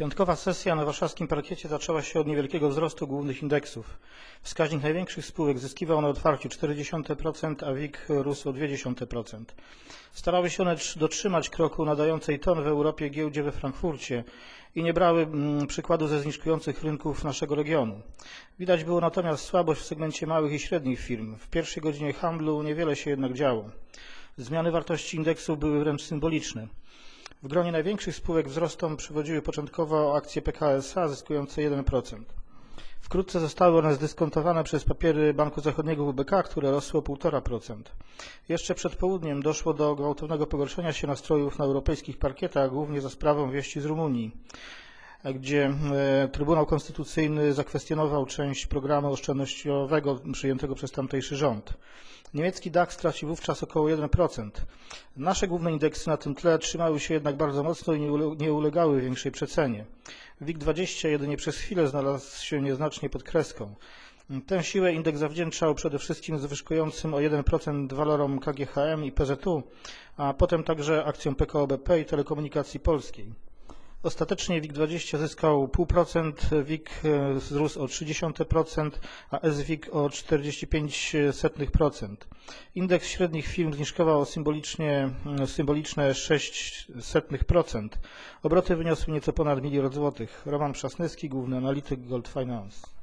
Piątkowa sesja na warszawskim parkiecie zaczęła się od niewielkiego wzrostu głównych indeksów. Wskaźnik największych spółek zyskiwał na otwarciu 0,4%, a WIG rósł o 0,2%. Starały się one dotrzymać kroku nadającej ton w Europie giełdzie we Frankfurcie i nie brały mm, przykładu ze zniżkujących rynków naszego regionu. Widać było natomiast słabość w segmencie małych i średnich firm. W pierwszej godzinie handlu niewiele się jednak działo. Zmiany wartości indeksu były wręcz symboliczne. W gronie największych spółek wzrostom przywodziły początkowo akcje PKO SA zyskujące 1%. Wkrótce zostały one zdyskontowane przez papiery Banku Zachodniego WBK, które rosły o 1,5%. Jeszcze przed południem doszło do gwałtownego pogorszenia się nastrojów na europejskich parkietach, głównie za sprawą wieści z Rumunii gdzie e, Trybunał Konstytucyjny zakwestionował część programu oszczędnościowego przyjętego przez tamtejszy rząd. Niemiecki DAX stracił wówczas około 1%. Nasze główne indeksy na tym tle trzymały się jednak bardzo mocno i nie ulegały większej przecenie. WIG20 jedynie przez chwilę znalazł się nieznacznie pod kreską. Tę siłę indeks zawdzięczał przede wszystkim zwyżkującym o 1% walorom KGHM i PZU, a potem także akcjom PKO BP i Telekomunikacji Polskiej. Ostatecznie WIG20 zyskał 0,5%, WIG e, wzrósł o 0,3%, a SWIG o 0,45%. Indeks średnich firm zniżkował symbolicznie, mm, symboliczne 0,06%. Obroty wyniosły nieco ponad miliard złotych. Roman Przasnyski, główny analityk Gold Finance.